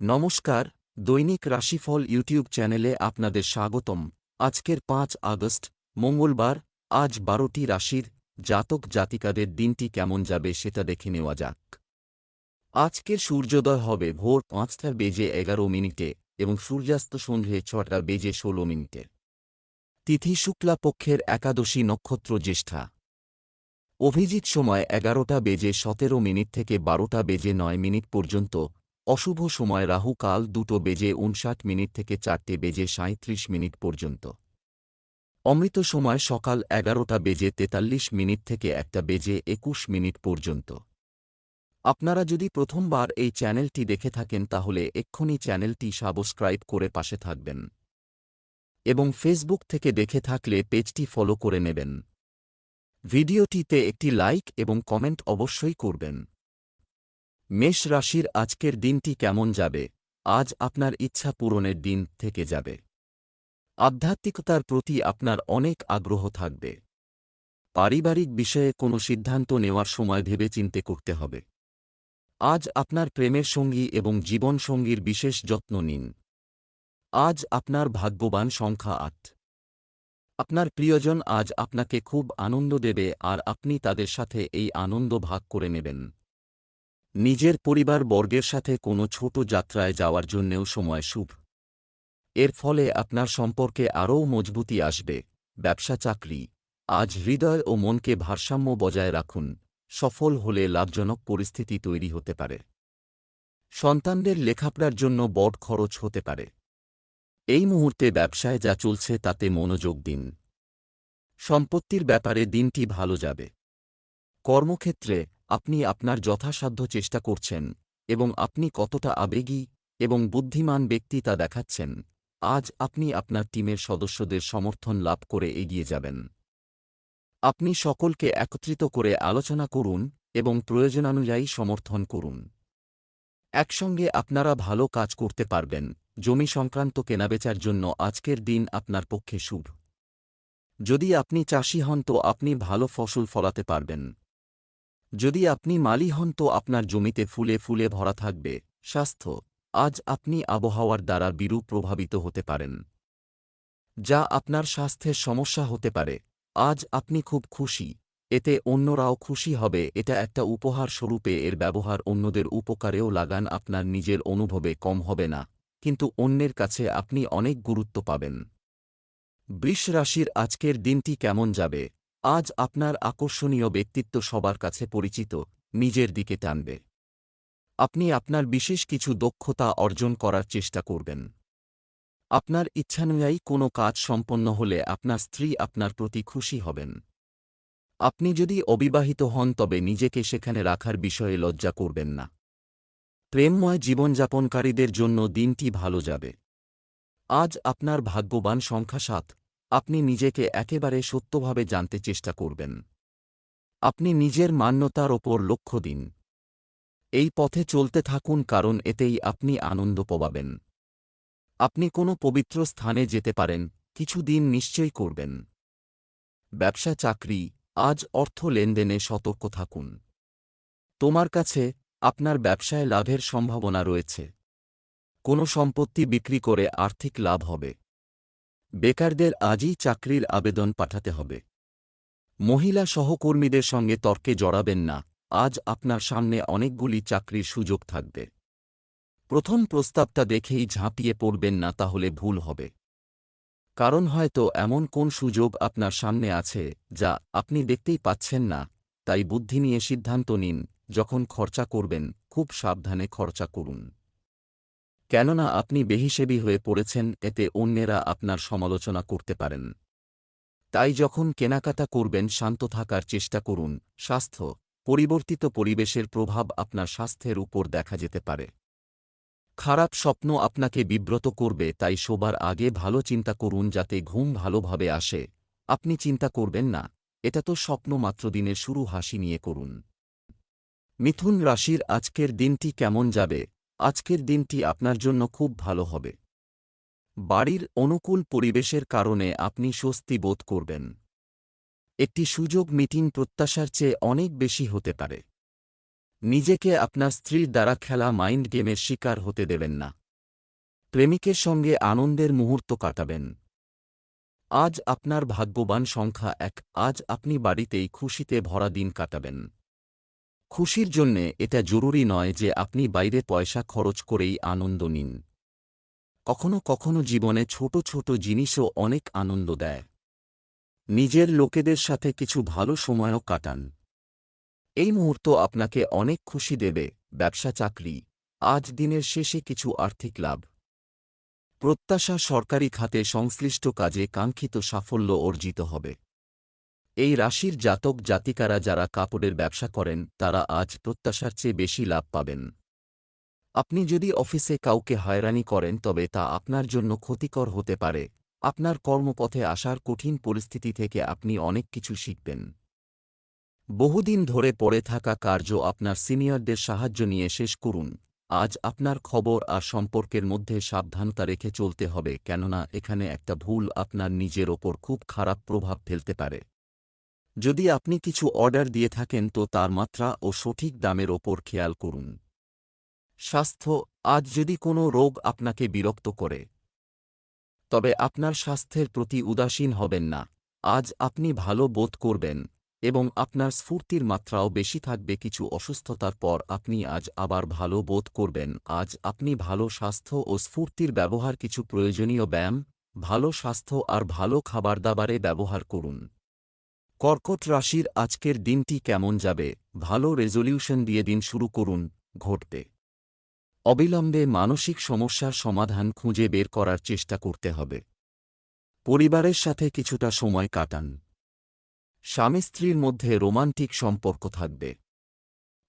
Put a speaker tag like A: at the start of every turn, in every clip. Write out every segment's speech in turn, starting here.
A: নমস্কার, দৈনিক রাশিফল ইউটিউব চ্যানেলে আপনাদের স্বাগতম। আজকের পাঁচ আগস্ট, মঙ্গলবার, আজ বারোটি রাশির জাতক জাতিকাদের দিনটি কেমন যাবে সেটা দেখে নেওয়া যাক। আজকের সূর্যোদয় হবে ভোর পাঁচটা বেজে এগারো মিনিটে এবং সূর্যাস্ত সন্ধে ছটা বেজে ষোলো মিনিটে। তিথি শুক্লা পক্ষের একাদশী নক্ষত্র জ্যেষ্ঠা। অভিজিৎ সময় এগারোটা বেজে সতেরো মিনিট থেকে বারোটা বেজে নয় মিনিট পর্যন্ত অশুভ সময় রাহু কাল দুটো বেজে উনষাট মিনিট থেকে চারটে বেজে সাঁত্রিশ মিনিট পর্যন্ত। অমৃত সময় সকাল এগারোটা বেজে তেতাল্লিশ মিনিট থেকে একটা বেজে একুশ মিনিট পর্যন্ত। আপনারা যদি প্রথমবার এই চ্যানেলটি দেখে থাকেন তাহলে এক্ষুনি চ্যানেলটি সাবস্ক্রাইব করে পাশে থাকবেন। এবং ফেসবুক থেকে দেখে থাকলে পেজটি ফলো করে নেবেন। ভিডিওটিতে একটি লাইক এবং কমেন্ট অবশ্যই করবেন। মেষ রাশির আজকের দিনটি কেমন যাবে? আজ আপনার ইচ্ছা পূরণের দিন থেকে যাবে। আধ্যাত্মিকতার প্রতি আপনার অনেক আগ্রহ থাকবে। পারিবারিক বিষয়ে কোনো সিদ্ধান্ত নেওয়ার সময় ভেবে চিন্তে করতে হবে। আজ আপনার প্রেমের সঙ্গী এবং জীবনসঙ্গীর বিশেষ যত্ন নিন। আজ আপনার ভাগ্যবান সংখ্যা আট। আপনার প্রিয়জন আজ আপনাকে খুব আনন্দ দেবে আর আপনি তাদের সাথে এই আনন্দ ভাগ করে নেবেন। নিজের পরিবার বর্গের সাথে কোনো ছোট যাত্রায় যাওয়ার জন্যেও সময় শুভ। এর ফলে আপনার সম্পর্কে আরও মজবুতি আসবে। ব্যবসা, চাকরি। আজ হৃদয় ও মনকে ভারসাম্য বজায় রাখুন। সফল হলে লাভজনক পরিস্থিতি তৈরি হতে পারে। সন্তানদের লেখাপড়ার জন্য বড় খরচ হতে পারে। এই মুহূর্তে ব্যবসায় যা চলছে তাতে মনোযোগ দিন। সম্পত্তির ব্যাপারে দিনটি ভালো যাবে। কর্মক্ষেত্রে আপনি আপনার যথাসাধ্য চেষ্টা করছেন এবং আপনি কতটা আবেগী এবং বুদ্ধিমান ব্যক্তি তা দেখাচ্ছেন। আজ আপনি আপনার টিমের সদস্যদের সমর্থন লাভ করে এগিয়ে যাবেন। আপনি সকলকে একত্রিত করে আলোচনা করুন এবং প্রয়োজনানুযায়ী সমর্থন করুন। একসঙ্গে আপনারা ভালো কাজ করতে পারবেন। জমি সংক্রান্ত কেনাবেচার জন্য আজকের দিন আপনার পক্ষে শুভ। যদি আপনি চাষি হন তো আপনি ভালো ফসল ফলাতে পারবেন। যদি আপনি মালি হন তো আপনার জমিতে ফুলে ফুলে ভরা থাকবে। স্বাস্থ্য, আজ আপনি আবহাওয়ার দ্বারা বিরূপ প্রভাবিত হতে পারেন। যা আপনার স্বাস্থ্যের সমস্যা হতে পারে। আজ আপনি খুব খুশি, এতে অন্যরাও খুশি হবে, এটা একটা উপহার স্বরূপে এর ব্যবহার অন্যদের উপকারেও লাগান আপনার নিজের অনুভবে কম হবে না, কিন্তু অন্যের কাছে আপনি অনেক গুরুত্ব পাবেন। বৃষ রাশির আজকের দিনটি কেমন যাবে? আজ আপনার আকর্ষণীয় ব্যক্তিত্ব সবার কাছে পরিচিত, নিজের দিকে টানবে। আপনি আপনার বিশেষ কিছু দক্ষতা অর্জন করার চেষ্টা করবেন। আপনার ইচ্ছানুযায়ী কোনো কাজ সম্পন্ন হলে আপনার স্ত্রী আপনার প্রতি খুশি হবেন। আপনি যদি অবিবাহিত হন তবে নিজেকে সেখানে রাখার বিষয়ে লজ্জা করবেন না। প্রেমময় জীবনযাপনকারীদের জন্য দিনটি ভালো যাবে। আজ আপনার ভাগ্যবান সংখ্যা সাত। আপনি নিজেকে একেবারে সত্যভাবে জানতে চেষ্টা করবেন। আপনি নিজের মান্যতার ওপর লক্ষ্য দিন। এই পথে চলতে থাকুন কারণ এতেই আপনি আনন্দ পাবেন আপনি কোনো পবিত্র স্থানে যেতে পারেন, কিছু দিন নিশ্চয়ই করবেন। ব্যবসা, চাকরি, আজ অর্থ লেনদেনে সতর্ক থাকুন। তোমার কাছে আপনার ব্যবসায় লাভের সম্ভাবনা রয়েছে। কোনো সম্পত্তি বিক্রি করে আর্থিক লাভ হবে। বেকারদের আজই চাকরির আবেদন পাঠাতে হবে। মহিলা সহকর্মীদের সঙ্গে তর্কে জড়াবেন না, আজ আপনার সামনে অনেকগুলি চাকরির সুযোগ থাকবে। প্রথম প্রস্তাবটা দেখেই ঝাঁপিয়ে পড়বেন না তাহলে ভুল হবে। কারণ হয়তো এমন কোন সুযোগ আপনার সামনে আছে, যা আপনি দেখতেই পাচ্ছেন না, তাই বুদ্ধি নিয়ে সিদ্ধান্ত নিন, যখন খরচা করবেন, খুব সাবধানে খরচা করুন। কেননা আপনি বেহিসেবি হয়ে পড়েছেন, এতে অন্যেরা আপনার সমালোচনা করতে পারেন। তাই যখন কেনাকাটা করবেন, শান্ত থাকার চেষ্টা করুন। স্বাস্থ্য, পরিবর্তিত পরিবেশের প্রভাব আপনার স্বাস্থ্যের উপর দেখা যেতে পারে। খারাপ স্বপ্ন আপনাকে বিব্রত করবে, তাই শোবার আগে ভালো চিন্তা করুন যাতে ঘুম ভালোভাবে আসে। আপনি চিন্তা করবেন না, এটা তো স্বপ্ন মাত্র দিনের শুরু, হাসি নিয়ে করুন। মিথুন রাশির আজকের দিনটি কেমন যাবে? আজকের দিনটি আপনার জন্য খুব ভালো হবে। বাড়ির অনুকূল পরিবেশের কারণে আপনি স্বস্তি বোধ করবেন। একটি সুযোগ মিটিং প্রত্যাশার চেয়ে অনেক বেশি হতে পারে। নিজেকে আপনার স্ত্রীর দ্বারা খেলা মাইন্ড গেমের শিকার হতে দেবেন না। প্রেমিকের সঙ্গে আনন্দের মুহূর্ত কাটাবেন। আজ আপনার ভাগ্যবান সংখ্যা এক, আজ আপনি বাড়িতেই খুশিতে ভরা দিন কাটাবেন। খুশির জন্যে এটা জরুরি নয় যে আপনি বাইরে পয়সা খরচ করেই আনন্দ নিন। কখনো কখনো জীবনে ছোট ছোট জিনিসও অনেক আনন্দ দেয়। নিজের লোকেদের সাথে কিছু ভালো সময়ও কাটান। এই মুহূর্ত আপনাকে অনেক খুশি দেবে, ব্যবসা, চাকরি। আজ দিনের শেষে কিছু আর্থিক লাভ। প্রত্যাশা সরকারি খাতে সংশ্লিষ্ট কাজে কাঙ্ক্ষিত সাফল্য অর্জিত হবে। এই রাশির জাতক জাতিকারা যারা কাপড়ের ব্যবসা করেন, তারা আজ প্রত্যাশার চেয়ে বেশি লাভ পাবেন। আপনি যদি অফিসে কাউকে হয়রানি করেন, তবে তা আপনার জন্য ক্ষতিকর হতে পারে। আপনার কর্মপথে আসার কঠিন পরিস্থিতি থেকে আপনি অনেক কিছু শিখবেন। বহুদিন ধরে পড়ে থাকা কার্য আপনার সিনিয়রদের সাহায্য নিয়ে শেষ করুন। আজ আপনার খবর আর সম্পর্কের মধ্যে সাবধানতা রেখে চলতে হবে, কেননা এখানে একটা ভুল আপনার নিজের ওপর খুব খারাপ প্রভাব ফেলতে পারে। যদি আপনি কিছু অর্ডার দিয়ে থাকেন তো তার মাত্রা ও সঠিক দামের ওপর খেয়াল করুন। স্বাস্থ্য, আজ যদি কোনো রোগ আপনাকে বিরক্ত করে, তবে আপনার স্বাস্থ্যের প্রতি উদাসীন হবেন না। আজ আপনি ভালো বোধ করবেন এবং আপনার স্ফূর্তির মাত্রাও বেশি থাকবে। কিছু অসুস্থতার পর আপনি আজ আবার ভালো বোধ করবেন। আজ আপনি ভালো স্বাস্থ্য ও স্ফূর্তির ব্যবহার, কিছু প্রয়োজনীয় ব্যায়াম, ভালো স্বাস্থ্য আর ভালো খাবার দাবারে ব্যবহার করুন। কর্কট রাশির আজকের দিনটি কেমন যাবে? ভালো রেজলিউশন দিয়ে দিন শুরু করুন, ঘটতে। অবিলম্বে মানসিক সমস্যার সমাধান খুঁজে বের করার চেষ্টা করতে হবে। পরিবারের সাথে কিছুটা সময় কাটান। স্বামী স্ত্রীর মধ্যে রোমান্টিক সম্পর্ক থাকবে।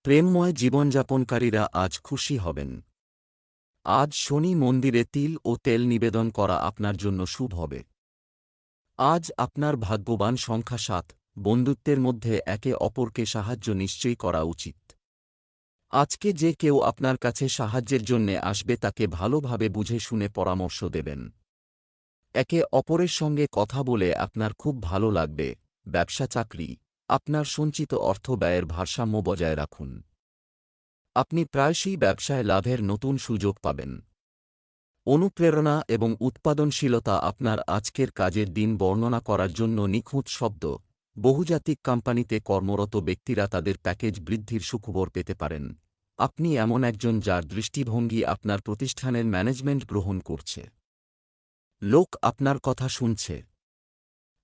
A: প্রেমময় জীবনযাপনকারীরা আজ খুশি হবেন। আজ শনি মন্দিরে তিল ও তেল নিবেদন করা আপনার জন্য শুভ হবে। আজ আপনার ভাগ্যবান সংখ্যা সাত, বন্ধুত্বের মধ্যে একে অপরকে সাহায্য নিশ্চয়ই করা উচিত। আজকে যে কেউ আপনার কাছে সাহায্যের জন্যে আসবে তাকে ভালোভাবে বুঝে শুনে পরামর্শ দেবেন। একে অপরের সঙ্গে কথা বলে আপনার খুব ভালো লাগবে। ব্যবসা চাকরি, আপনার সঞ্চিত অর্থ ব্যয়ের ভারসাম্য বজায় রাখুন। আপনি প্রায়শই ব্যবসায় লাভের নতুন সুযোগ পাবেন। অনুপ্রেরণা এবং উৎপাদনশীলতা আপনার আজকের কাজের দিন বর্ণনা করার জন্য নিখুঁত শব্দ। বহুজাতিক কোম্পানিতে কর্মরত ব্যক্তিরা তাদের প্যাকেজ বৃদ্ধির সুখবর পেতে পারেন। আপনি এমন একজন যার দৃষ্টিভঙ্গি আপনার প্রতিষ্ঠানের ম্যানেজমেন্ট গ্রহণ করছে। লোক আপনার কথা শুনছে।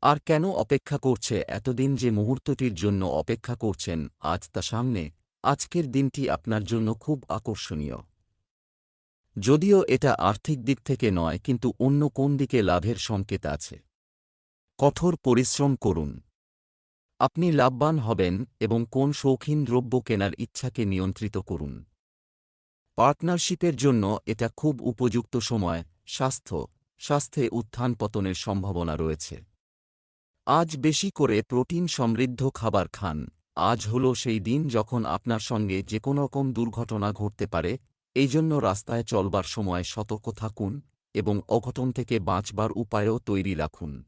A: আর কেন অপেক্ষা করছে এতদিন যে মুহূর্তটির জন্য অপেক্ষা করছেন আজ তা সামনে। আজকের দিনটি আপনার জন্য খুব আকর্ষণীয়। যদিও এটা আর্থিক দিক থেকে নয়, কিন্তু অন্য কোন দিকে লাভের সংকেত আছে। কঠোর পরিশ্রম করুন। আপনি লাভবান হবেন এবং কোন শৌখিন দ্রব্য কেনার ইচ্ছাকে নিয়ন্ত্রিত করুন। পার্টনারশিপের জন্য এটা খুব উপযুক্ত সময়, স্বাস্থ্য, স্বাস্থ্যে উত্থান পতনের সম্ভাবনা রয়েছে। আজ বেশি করে প্রোটিন সমৃদ্ধ খাবার খান। আজ হল সেই দিন যখন আপনার সঙ্গে যে কোনো রকম দুর্ঘটনা ঘটতে পারে এই জন্য রাস্তায় চলবার সময় সতর্ক থাকুন এবং অঘটন থেকে বাঁচবার উপায়ও তৈরি রাখুন।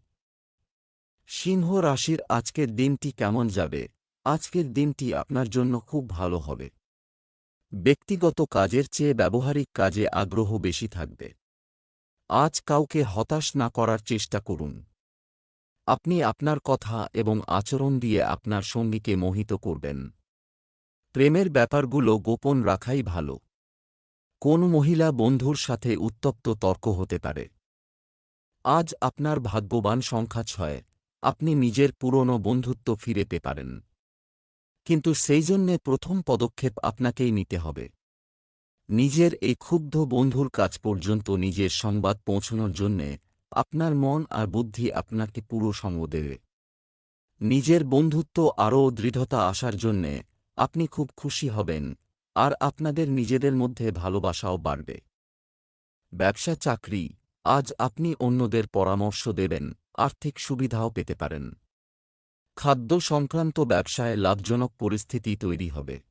A: সিংহ রাশির আজকের দিনটি কেমন যাবে? আজকের দিনটি আপনার জন্য খুব ভালো হবে। ব্যক্তিগত কাজের চেয়ে ব্যবহারিক কাজে আগ্রহ বেশি থাকবে। আজ কাউকে হতাশ না করার চেষ্টা করুন। আপনি আপনার কথা এবং আচরণ দিয়ে আপনার সঙ্গীকে মোহিত করবেন। প্রেমের ব্যাপারগুলো গোপন রাখাই ভালো। কোন মহিলা বন্ধুর সাথে উত্তপ্ত তর্ক হতে পারে? আজ আপনার ভাগ্যবান সংখ্যা ছয়। আপনি নিজের পুরনো বন্ধুত্ব ফিরেতে পারেন। কিন্তু সেই জন্যে প্রথম পদক্ষেপ আপনাকেই নিতে হবে। নিজের এই ক্ষুব্ধ বন্ধুর কাজ পর্যন্ত নিজের সংবাদ পৌঁছানোর জন্যে আপনার মন আর বুদ্ধি আপনাকে পুরো সঙ্গ দেবে। নিজের বন্ধুত্ব আরও দৃঢ়তা আসার জন্যে আপনি খুব খুশি হবেন। আর আপনাদের নিজেদের মধ্যে ভালোবাসাও বাড়বে। ব্যবসা চাকরি, আজ আপনি অন্যদের পরামর্শ দেবেন, আর্থিক সুবিধাও পেতে পারেন। খাদ্য সংক্রান্ত ব্যবসায় লাভজনক পরিস্থিতি তৈরি হবে।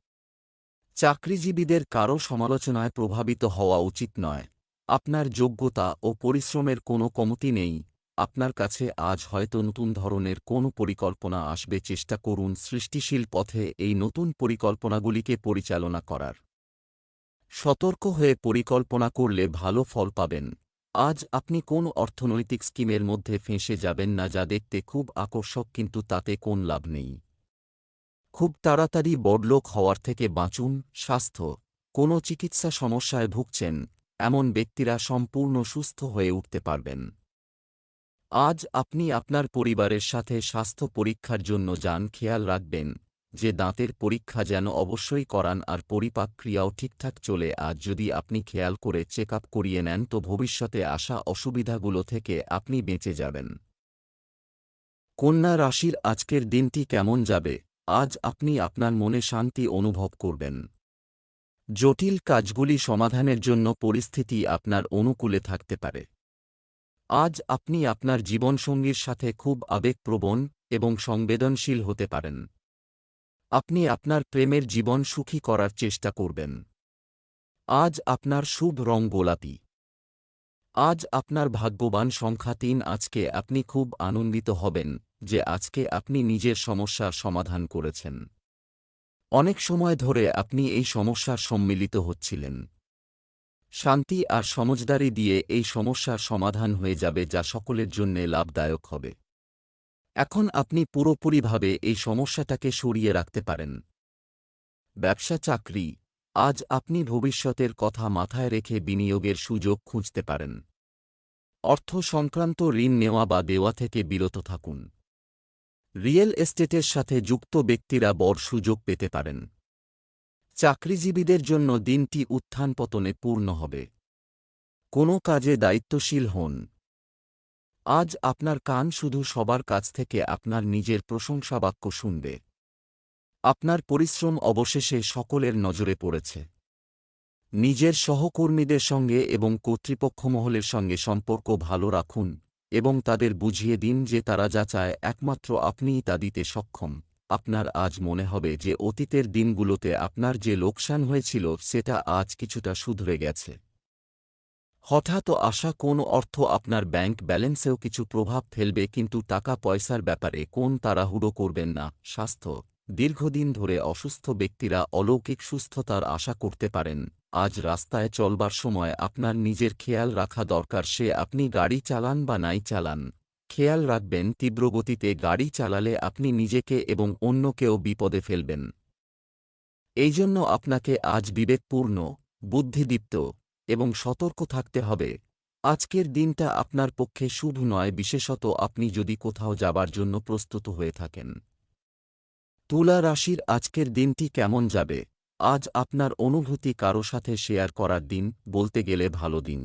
A: চাকরিজীবীদের কারও সমালোচনায় প্রভাবিত হওয়া উচিত নয়। আপনার যোগ্যতা ও পরিশ্রমের কোনো কমতি নেই। আপনার কাছে আজ হয়তো নতুন ধরনের কোনো পরিকল্পনা আসবে, চেষ্টা করুন সৃষ্টিশীল পথে এই নতুন পরিকল্পনাগুলিকে পরিচালনা করার। সতর্ক হয়ে পরিকল্পনা করলে ভালো ফল পাবেন। আজ আপনি কোন অর্থনৈতিক স্কিমের মধ্যে ফেঁসে যাবেন না যা দেখতে খুব আকর্ষক কিন্তু তাতে কোন লাভ নেই। খুব তাড়াতাড়ি বড়লোক হওয়ার থেকে বাঁচুন, স্বাস্থ্য। কোনো চিকিৎসা সমস্যায় ভুগছেন, এমন ব্যক্তিরা সম্পূর্ণ সুস্থ হয়ে উঠতে পারবেন। আজ আপনি আপনার পরিবারের সাথে স্বাস্থ্য পরীক্ষার জন্য যান, খেয়াল রাখবেন যে দাঁতের পরীক্ষা যেন অবশ্যই করান আর পরিপাক ক্রিয়াও ঠিকঠাক চলে। আজ যদি আপনি খেয়াল করে চেক আপ করিয়ে নেন, তো ভবিষ্যতে আসা অসুবিধাগুলো থেকে আপনি বেঁচে যাবেন। কন্যা রাশির আজকের দিনটি কেমন যাবে? আজ আপনি আপনার মনে শান্তি অনুভব করবেন। জটিল কাজগুলি সমাধানের জন্য পরিস্থিতি আপনার অনুকূলে থাকতে পারে। আজ আপনি আপনার জীবনসঙ্গীর সাথে খুব আবেগপ্রবণ এবং সংবেদনশীল হতে পারেন। আপনি আপনার প্রেমের জীবন সুখী করার চেষ্টা করবেন। আজ আপনার শুভ রং গোলাপি। আজ আপনার ভাগ্যবান সংখ্যা তিন, আজকে আপনি খুব আনন্দিত হবেন যে আজকে আপনি নিজের সমস্যার সমাধান করেছেন। অনেক সময় ধরে আপনি এই সমস্যার সম্মিলিত হচ্ছিলেন। শান্তি আর সমজদারি দিয়ে এই সমস্যার সমাধান হয়ে যাবে যা সকলের জন্যে লাভদায়ক হবে। এখন আপনি পুরোপুরিভাবে এই সমস্যাটাকে সরিয়ে রাখতে পারেন। ব্যবসা চাকরি, আজ আপনি ভবিষ্যতের কথা মাথায় রেখে বিনিয়োগের সুযোগ খুঁজতে পারেন। অর্থ সংক্রান্ত ঋণ নেওয়া বা দেওয়া থেকে বিরত থাকুন। রিয়েল এস্টেটের সাথে যুক্ত ব্যক্তিরা বড় সুযোগ পেতে পারেন। চাকরিজীবীদের জন্য দিনটি উত্থান পতনে পূর্ণ হবে। কোনো কাজে দায়িত্বশীল হন। আজ আপনার কান শুধু সবার কাছ থেকে আপনার নিজের প্রশংসাবাক্য শুনবে। আপনার পরিশ্রম অবশেষে সকলের নজরে পড়েছে। নিজের সহকর্মীদের সঙ্গে এবং কর্তৃপক্ষ মহলের সঙ্গে সম্পর্ক ভালো রাখুন এবং তাদের বুঝিয়ে দিন যে তারা যা চায়, একমাত্র আপনিই তা দিতে সক্ষম। আপনার আজ মনে হবে যে অতীতের দিনগুলোতে আপনার যে লোকসান হয়েছিল, সেটা আজ কিছুটা শুধরে গেছে। হঠাৎ আসা কোন অর্থ আপনার ব্যাংক ব্যালেন্সেও কিছু প্রভাব ফেলবে, কিন্তু টাকা পয়সার ব্যাপারে কোন তাড়াহুড়ো করবেন না। স্বাস্থ্য। দীর্ঘদিন ধরে অসুস্থ ব্যক্তিরা অলৌকিক সুস্থতার আশা করতে পারেন। আজ রাস্তায় চলবার সময় আপনার নিজের খেয়াল রাখা দরকার, সে আপনি গাড়ি চালান বা নাই চালান। খেয়াল রাখবেন তীব্রগতিতে গাড়ি চালালে আপনি নিজেকে এবং অন্যকেও বিপদে ফেলবেন। এই জন্য আপনাকে আজ বিবেকপূর্ণ, বুদ্ধিদীপ্ত এবং সতর্ক থাকতে হবে। আজকের দিনটা আপনার পক্ষে শুভ নয়, বিশেষত আপনি যদি কোথাও যাবার জন্য প্রস্তুত হয়ে থাকেন। তুলা রাশির আজকের দিনটি কেমন যাবে? আজ আপনার অনুভূতি কারও সাথে শেয়ার করার দিন, বলতে গেলে ভালো দিন।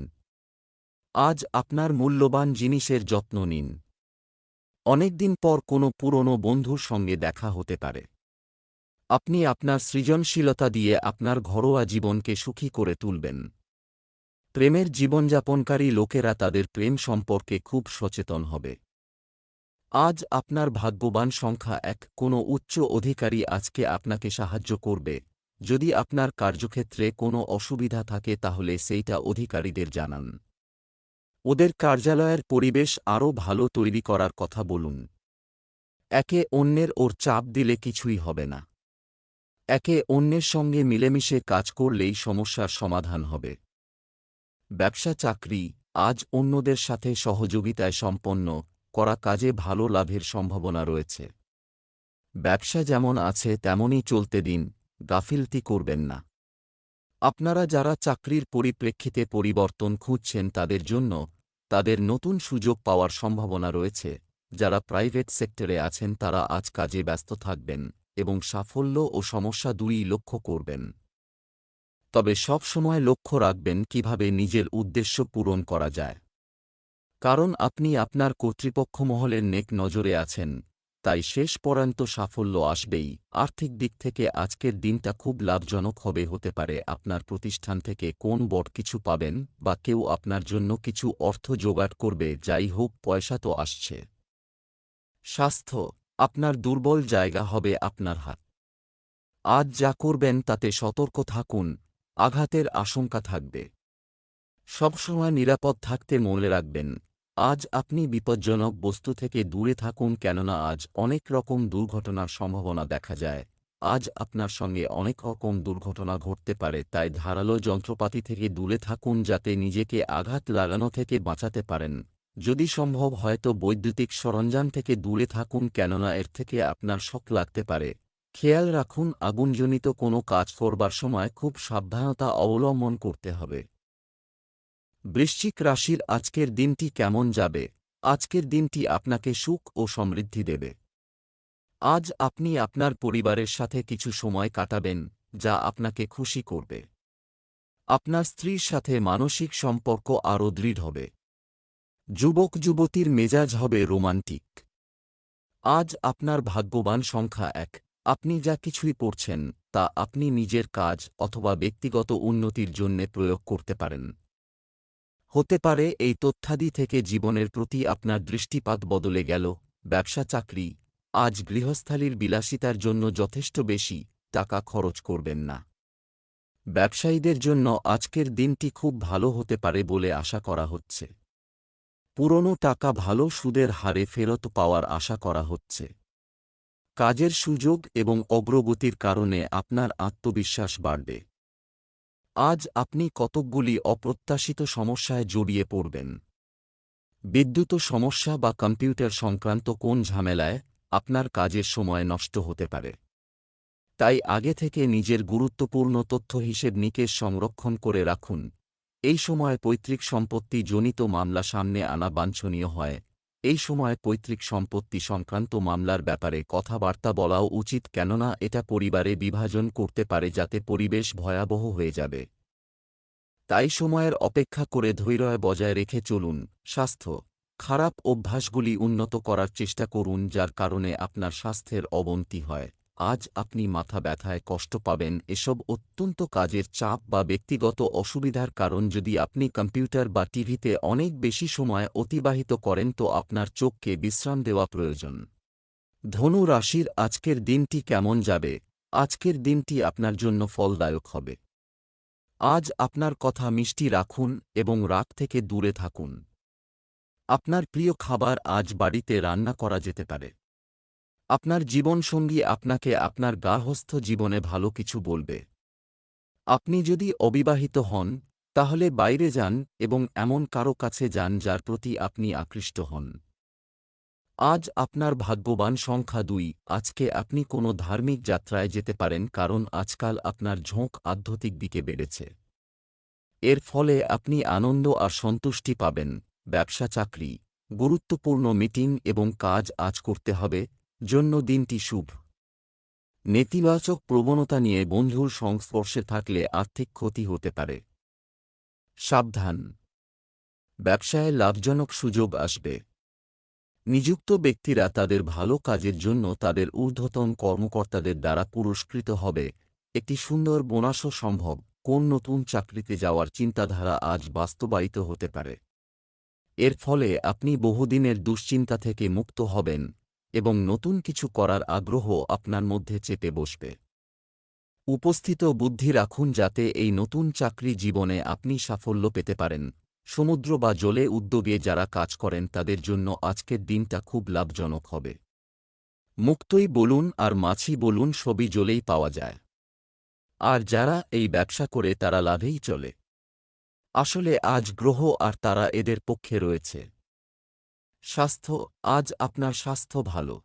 A: আজ আপনার মূল্যবান জিনিসের যত্ন নিন। অনেকদিন পর কোনো পুরনো বন্ধুর সঙ্গে দেখা হতে পারে। আপনি আপনার সৃজনশীলতা দিয়ে আপনার ঘরোয়া জীবনকে সুখী করে তুলবেন। প্রেমের জীবনযাপনকারী লোকেরা তাদের প্রেম সম্পর্কে খুব সচেতন হবে। আজ আপনার ভাগ্যবান সংখ্যা এক, কোনো উচ্চ অধিকারী আজকে আপনাকে সাহায্য করবে। যদি আপনার কার্যক্ষেত্রে কোনো অসুবিধা থাকে তাহলে সেইটা অধিকারীদের জানান। ওদের কার্যালয়ের পরিবেশ আরও ভালো তৈরি করার কথা বলুন। একে অন্যের ওর চাপ দিলে কিছুই হবে না। একে অন্যের সঙ্গে মিলেমিশে কাজ করলেই সমস্যার সমাধান হবে। ব্যবসা চাকরি, আজ অন্যদের সাথে সহযোগিতায় সম্পন্ন, করা কাজে ভালো লাভের সম্ভাবনা রয়েছে। ব্যবসা যেমন আছে, তেমনই চলতে দিন, গাফিলতি করবেন না। আপনারা যারা চাকরির পরিপ্রেক্ষিতে পরিবর্তন খুঁজছেন তাদের জন্য তাদের নতুন সুযোগ পাওয়ার সম্ভাবনা রয়েছে। যারা প্রাইভেট সেক্টরে আছেন তারা আজ কাজে ব্যস্ত থাকবেন এবং সাফল্য ও সমস্যা দুই লক্ষ্য করবেন। তবে সব সময় লক্ষ্য রাখবেন কীভাবে নিজের উদ্দেশ্য পূরণ করা যায়। কারণ আপনি আপনার কর্তৃপক্ষ মহলের নেক নজরে আছেন। তাই শেষ পর্যন্ত সাফল্য আসবেই। আর্থিক দিক থেকে আজকের দিনটা খুব লাভজনক হবে হতে পারে। আপনার প্রতিষ্ঠান থেকে কোন বট কিছু পাবেন বা কেউ আপনার জন্য কিছু অর্থ জোগাড় করবে, যাই হোক, পয়সা তো আসছে। স্বাস্থ্য, আপনার দুর্বল জায়গা হবে আপনার হাত। আজ যা করবেন তাতে সতর্ক থাকুন, আঘাতের আশঙ্কা থাকবে। সবসময় নিরাপদ থাকতে মনে রাখবেন। আজ আপনি বিপজ্জনক বস্তু থেকে দূরে থাকুন কেননা আজ অনেক রকম দুর্ঘটনার সম্ভাবনা দেখা যায়। আজ আপনার সঙ্গে অনেক রকম দুর্ঘটনা ঘটতে পারে, তাই ধারালো যন্ত্রপাতি থেকে দূরে থাকুন যাতে নিজেকে আঘাত লাগানো থেকে বাঁচাতে পারেন। যদি সম্ভব হয়তো বৈদ্যুতিক সরঞ্জাম থেকে দূরে থাকুন কেননা এর থেকে আপনার শক লাগতে পারে। খেয়াল রাখুন, আগুনজনিত কোনো কাজ করবার সময় খুব সাবধানতা অবলম্বন করতে হবে। বৃশ্চিক রাশির আজকের দিনটি কেমন যাবে? আজকের দিনটি আপনাকে সুখ ও সমৃদ্ধি দেবে। আজ আপনি আপনার পরিবারের সাথে কিছু সময় কাটাবেন, যা আপনাকে খুশি করবে। আপনার স্ত্রীর সাথে মানসিক সম্পর্ক আরও দৃঢ় হবে। যুবক যুবতীর মেজাজ হবে রোমান্টিক। আজ আপনার ভাগ্যবান সংখ্যা এক। আপনি যা কিছুই পড়ছেন, তা আপনি নিজের কাজ অথবা ব্যক্তিগত উন্নতির জন্যে প্রয়োগ করতে পারেন। হতে পারে এই তথ্যাদি থেকে জীবনের প্রতি আপনার দৃষ্টিপাত বদলে গেল, ব্যবসা চাকরি, আজ গৃহস্থালির বিলাসিতার জন্য যথেষ্ট বেশি, টাকা খরচ করবেন না। ব্যবসায়ীদের জন্য আজকের দিনটি খুব ভালো হতে পারে বলে আশা করা হচ্ছে। পুরনো টাকা ভালো সুদের হারে ফেরত পাওয়ার আশা করা হচ্ছে। কাজের সুযোগ এবং অগ্রগতির কারণে আপনার আত্মবিশ্বাস বাড়বে। আজ আপনি কতকগুলি অপ্রত্যাশিত সমস্যায় জড়িয়ে পড়বেন। বিদ্যুৎ সমস্যা বা কম্পিউটার সংক্রান্ত কোন ঝামেলায় আপনার কাজের সময় নষ্ট হতে পারে। তাই আগে থেকে নিজের গুরুত্বপূর্ণ তথ্য হিসেব নিকেশ সংরক্ষণ করে রাখুন। এই সময় পৈতৃক সম্পত্তি জনিত মামলা সামনে আনা বাঞ্ছনীয় হয়। এই সময় পৈতৃক সম্পত্তি সংক্রান্ত মামলার ব্যাপারে কথাবার্তা বলাও উচিত কেননা এটা পরিবারে বিভাজন করতে পারে যাতে পরিবেশ ভয়াবহ হয়ে যাবে। তাই সময়ের অপেক্ষা করে ধৈর্য বজায় রেখে চলুন, স্বাস্থ্য, খারাপ অভ্যাসগুলি উন্নত করার চেষ্টা করুন যার কারণে আপনার স্বাস্থ্যের অবনতি হয়। আজ আপনি মাথা ব্যথায় কষ্ট পাবেন। এসব অত্যন্ত কাজের চাপ বা ব্যক্তিগত অসুবিধার কারণ যদি আপনি কম্পিউটার বা টিভিতে অনেক বেশি সময় অতিবাহিত করেন তো আপনার চোখকে বিশ্রাম দেওয়া প্রয়োজন। ধনু রাশির আজকের দিনটি কেমন যাবে? আজকের দিনটি আপনার জন্য ফলদায়ক হবে। আজ আপনার কথা মিষ্টি রাখুন এবং রাগ থেকে দূরে থাকুন। আপনার প্রিয় খাবার আজ বাড়িতে রান্না করা যেতে পারে। আপনার জীবনসঙ্গী আপনাকে আপনার গার্হস্থ জীবনে ভালো কিছু বলবে। আপনি যদি অবিবাহিত হন, তাহলে বাইরে যান এবং এমন কারও কাছে যান যার প্রতি আপনি আকৃষ্ট হন। আজ আপনার ভাগ্যবান সংখ্যা দুই, আজকে আপনি কোনো ধার্মিক যাত্রায় যেতে পারেন কারণ আজকাল আপনার ঝোঁক আধ্যাত্মিক দিকে বেড়েছে। এর ফলে আপনি আনন্দ আর সন্তুষ্টি পাবেন, ব্যবসা চাকরি, গুরুত্বপূর্ণ মিটিং এবং কাজ আজ করতে হবে জন্য দিনটি শুভ। নেতিবাচক প্রবণতা নিয়ে বন্ধুর সংস্পর্শে থাকলে আর্থিক ক্ষতি হতে পারে। সাবধান। ব্যবসায় লাভজনক সুযোগ আসবে। নিযুক্ত ব্যক্তিরা তাদের ভালো কাজের জন্য তাদের ঊর্ধ্বতন কর্মকর্তাদের দ্বারা পুরস্কৃত হবে। একটি সুন্দর বোনাসও সম্ভব। কোন নতুন চাকরিতে যাওয়ার চিন্তাধারা আজ বাস্তবায়িত হতে পারে। এর ফলে আপনি বহুদিনের দুশ্চিন্তা থেকে মুক্ত হবেন। এবং নতুন কিছু করার আগ্রহ আপনার মধ্যে চেপে বসবে। উপস্থিত বুদ্ধি রাখুন যাতে এই নতুন চাকরি জীবনে আপনি সাফল্য পেতে পারেন। সমুদ্র বা জলে উদ্যোগে যারা কাজ করেন তাদের জন্য আজকের দিনটা খুব লাভজনক হবে। মুক্তই বলুন আর মাছি বলুন সবই জলেই পাওয়া যায়। আর যারা এই ব্যবসা করে তারা লাভেই চলে। আসলে আজ গ্রহ আর তারা এদের পক্ষে রয়েছে। স্বাস্থ্য, আজ আপনার স্বাস্থ্য ভালো।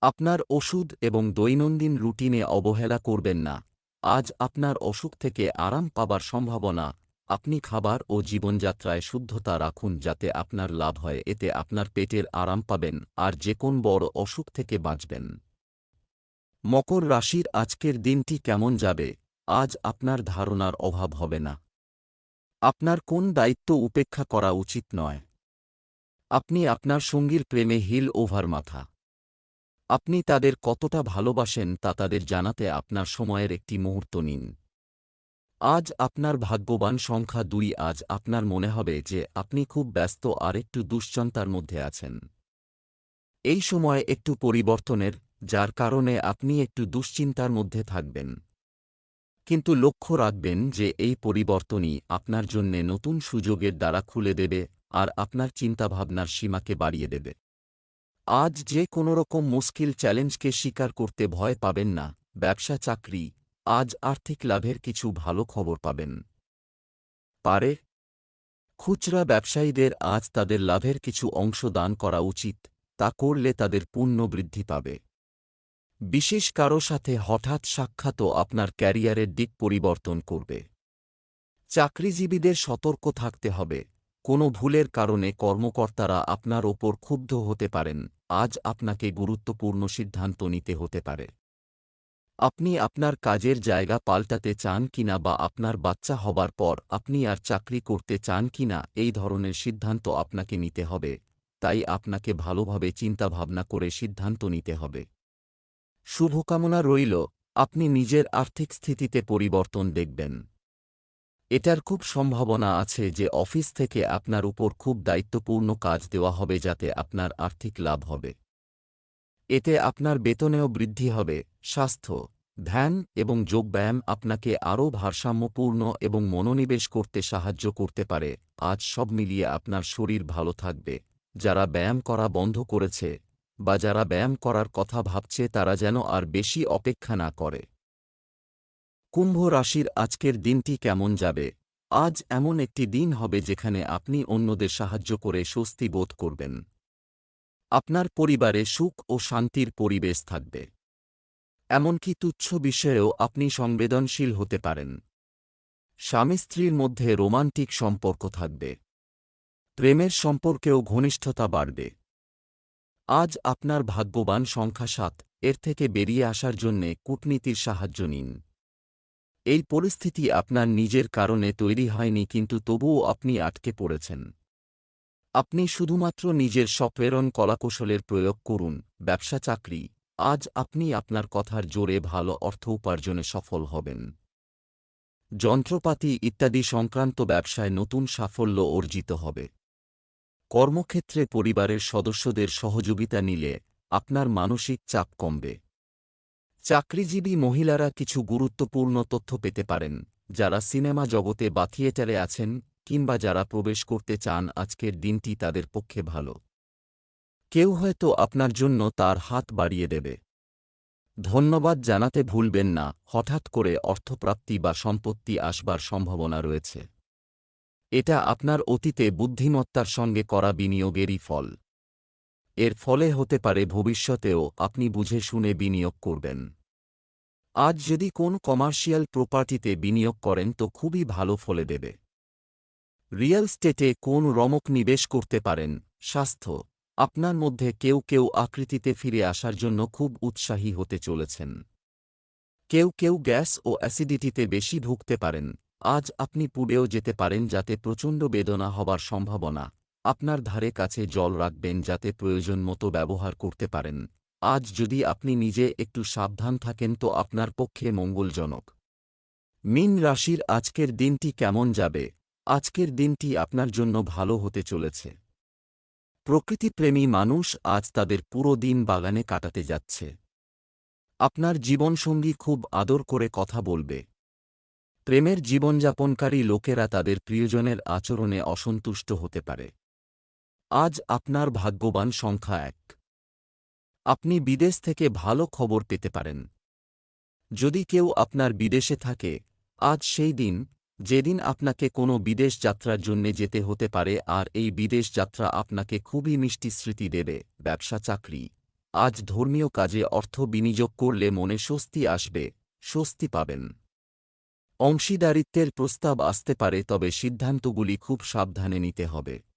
A: আপনার ওষুধ এবং দৈনন্দিন রুটিনে অবহেলা করবেন না। আজ আপনার অসুখ থেকে আরাম পাবার সম্ভাবনা। আপনি খাবার ও জীবনযাত্রায় শুদ্ধতা রাখুন যাতে আপনার লাভ হয়, এতে আপনার পেটের আরাম পাবেন আর যে কোন বড় অসুখ থেকে বাঁচবেন। মকর রাশির আজকের দিনটি কেমন যাবে? আজ আপনার ধারণার অভাব হবে না। আপনার কোন দায়িত্ব উপেক্ষা করা উচিত নয়। আপনি আপনার সঙ্গীর প্রেমে হিল ওভার মাথা। আপনি তাদের কতটা ভালোবাসেন তা তাদের জানাতে আপনার সময়ের একটি মুহূর্ত নিন। আজ আপনার ভাগ্যবান সংখ্যা দুই, আজ আপনার মনে হবে যে আপনি খুব ব্যস্ত আর একটু দুশ্চন্তার মধ্যে আছেন। এই সময় একটু পরিবর্তনের, যার কারণে আপনি একটু দুশ্চিন্তার মধ্যে থাকবেন। কিন্তু লক্ষ্য রাখবেন যে এই পরিবর্তনই আপনার জন্যে নতুন সুযোগের দ্বারা খুলে দেবে আর আপনার চিন্তাভাবনার সীমাকে বাড়িয়ে দেবে। আজ যে কোনোরকম মুশকিল চ্যালেঞ্জকে স্বীকার করতে ভয় পাবেন না, ব্যবসা, চাকরি, আজ আর্থিক লাভের কিছু ভালো খবর পাবেন। পারে। খুচরা ব্যবসায়ীদের আজ তাদের লাভের কিছু অংশ দান করা উচিত, তা করলে তাদের পুণ্য বৃদ্ধি পাবে। বিশেষ কারও সাথে হঠাৎ সাক্ষাৎও আপনার ক্যারিয়ারের দিক পরিবর্তন করবে। চাকরিজীবীদের সতর্ক থাকতে হবে কোনো ভুলের কারণে কর্মকর্তারা আপনার ওপর ক্ষুব্ধ হতে পারেন, আজ আপনাকে গুরুত্বপূর্ণ সিদ্ধান্ত নিতে হতে পারে। আপনি আপনার কাজের জায়গা পাল্টাতে চান কিনা বা আপনার বাচ্চা হবার পর আপনি আর চাকরি করতে চান কিনা, এই ধরনের সিদ্ধান্ত আপনাকে নিতে হবে। তাই আপনাকে ভালোভাবে চিন্তাভাবনা করে সিদ্ধান্ত নিতে হবে। শুভকামনা রইল, আপনি নিজের আর্থিক স্থিতিতে পরিবর্তন দেখবেন। এটার খুব সম্ভাবনা আছে যে অফিস থেকে আপনার উপর খুব দায়িত্বপূর্ণ কাজ দেওয়া হবে যাতে আপনার আর্থিক লাভ হবে। এতে আপনার বেতনেও বৃদ্ধি হবে, স্বাস্থ্য, ধ্যান এবং যোগব্যায়াম আপনাকে আরও ভারসাম্যপূর্ণ এবং মনোনিবেশ করতে সাহায্য করতে পারে। আজ সব মিলিয়ে আপনার শরীর ভালো থাকবে। যারা ব্যায়াম করা বন্ধ করেছে বা যারা ব্যায়াম করার কথা ভাবছে তারা যেন আর বেশি অপেক্ষা না করে। কুম্ভ রাশির আজকের দিনটি কেমন যাবে? আজ এমন একটি দিন হবে যেখানে আপনি অন্যদের সাহায্য করে স্বস্তি বোধ করবেন। আপনার পরিবারে সুখ ও শান্তির পরিবেশ থাকবে। এমনকি তুচ্ছ বিষয়েও আপনি সংবেদনশীল হতে পারেন। স্বামী স্ত্রীর মধ্যে রোমান্টিক সম্পর্ক থাকবে। প্রেমের সম্পর্কেও ঘনিষ্ঠতা বাড়বে। আজ আপনার ভাগ্যবান সংখ্যা সাত, এর থেকে বেরিয়ে আসার জন্যে কূটনীতির সাহায্য নিন। এই পরিস্থিতি আপনার নিজের কারণে তৈরি হয়নি কিন্তু তবুও আপনি আটকে পড়েছেন। আপনি শুধুমাত্র নিজের স্বপ্রেরণ কলাকৌশলের প্রয়োগ করুন, ব্যবসা চাকরি, আজ আপনি আপনার কথার জোরে ভালো অর্থ উপার্জনে সফল হবেন। যন্ত্রপাতি ইত্যাদি সংক্রান্ত ব্যবসায় নতুন সাফল্য অর্জিত হবে। কর্মক্ষেত্রে পরিবারের সদস্যদের সহযোগিতা নিলে আপনার মানসিক চাপ কমবে। চাকরিজীবী মহিলারা কিছু গুরুত্বপূর্ণ তথ্য পেতে পারেন, যারা সিনেমা জগতে বা থিয়েটারে আছেন, কিংবা যারা প্রবেশ করতে চান আজকের দিনটি তাদের পক্ষে ভালো। কেউ হয়তো আপনার জন্য তার হাত বাড়িয়ে দেবে। ধন্যবাদ জানাতে ভুলবেন না, হঠাৎ করে অর্থপ্রাপ্তি বা সম্পত্তি আসবার সম্ভাবনা রয়েছে। এটা আপনার অতীতে বুদ্ধিমত্তার সঙ্গে করা বিনিয়োগেরই ফল। এর ফলে হতে পারে ভবিষ্যতেও আপনি বুঝে শুনে বিনিয়োগ করবেন। আজ যদি কোন কমার্শিয়াল প্রপার্টিতে বিনিয়োগ করেন তো খুবই ভালো ফলে দেবে। রিয়েল স্টেটে কোন রমক নিবেশ করতে পারেন, স্বাস্থ্য, আপনার মধ্যে কেউ কেউ আকৃতিতে ফিরে আসার জন্য খুব উৎসাহী হতে চলেছেন। কেউ কেউ গ্যাস ও অ্যাসিডিটিতে বেশি ভুগতে পারেন, আজ আপনি পুড়েও যেতে পারেন যাতে প্রচণ্ড বেদনা হবার সম্ভাবনা আপনার ধারে কাছে জল রাখবেন যাতে প্রয়োজন মতো ব্যবহার করতে পারেন। আজ যদি আপনি নিজে একটু সাবধান থাকেন তো আপনার পক্ষে মঙ্গলজনক। মিন রাশির আজকের দিনটি কেমন যাবে? আজকের দিনটি আপনার জন্য ভালো হতে চলেছে। প্রকৃতিপ্রেমী মানুষ আজ তাদের পুরো দিন বাগানে কাটাতে যাচ্ছে। আপনার জীবনসঙ্গী খুব আদর করে কথা বলবে। প্রেমের জীবনযাপনকারী লোকেরা তাদের প্রিয়জনের আচরণে অসন্তুষ্ট হতে পারে। আজ আপনার ভাগ্যবান সংখ্যা এক। আপনি বিদেশ থেকে ভালো খবর পেতে পারেন। যদি কেউ আপনার বিদেশে থাকে, আজ সেই দিন, যেদিন আপনাকে কোনো বিদেশ যাত্রার জন্য যেতে হতে পারে আর এই বিদেশ যাত্রা আপনাকে খুবই মিষ্টি স্মৃতি দেবে, ব্যবসা, চাকরি। আজ ধর্মীয় কাজে অর্থ বিনিয়োগ করলে মনে স্বস্তি আসবে, স্বস্তি পাবেন। অংশীদারিত্বের প্রস্তাব আসতে পারে, তবে সিদ্ধান্তগুলি খুব সাবধানে নিতে হবে।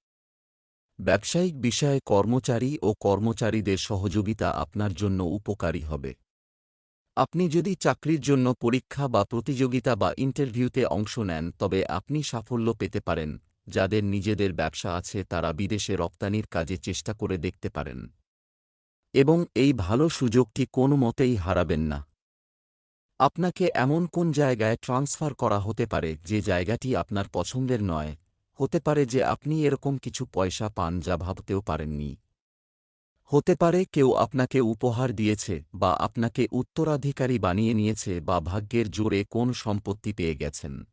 A: ব্যবসায়িক বিষয়ে কর্মচারী ও কর্মচারীদের সহযোগিতা আপনার জন্য উপকারী হবে। আপনি যদি চাকরির জন্য পরীক্ষা বা প্রতিযোগিতা বা ইন্টারভিউতে অংশ নেন, তবে আপনি সাফল্য পেতে পারেন, যাদের নিজেদের ব্যবসা আছে তারা বিদেশে রপ্তানির কাজে চেষ্টা করে দেখতে পারেন। এবং এই ভালো সুযোগটি কোনো মতেই হারাবেন না। আপনাকে এমন কোন জায়গায় ট্রান্সফার করা হতে পারে যে জায়গাটি আপনার পছন্দের নয় হতে পারে যে আপনি এরকম কিছু পয়সা পান যা ভাবতেও পারেননি। হতে পারে কেউ আপনাকে উপহার দিয়েছে বা আপনাকে উত্তরাধিকারী বানিয়ে নিয়েছে বা ভাগ্যের জোরে কোন সম্পত্তি পেয়ে গেছেন।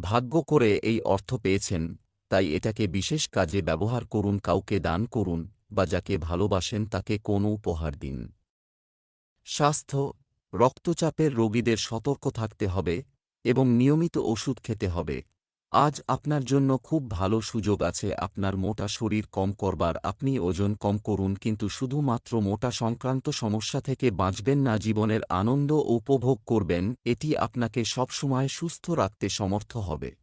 A: ভাগ্য করে এই অর্থ পেয়েছেন, তাই এটাকে বিশেষ কাজে ব্যবহার করুন, কাউকে দান করুন বা যাকে ভালোবাসেন তাকে কোনো উপহার দিন। স্বাস্থ্য, রক্তচাপের রোগীদের সতর্ক থাকতে হবে এবং নিয়মিত ওষুধ খেতে হবে। আজ আপনার জন্য খুব ভালো সুযোগ আছে, আপনার মোটা শরীর কম করবার, আপনি ওজন কম করুন, কিন্তু শুধুমাত্র মোটা সংক্রান্ত সমস্যা থেকে বাঁচবেন না, জীবনের আনন্দ উপভোগ করবেন, এটি আপনাকে সবসময় সুস্থ রাখতে সমর্থ হবে।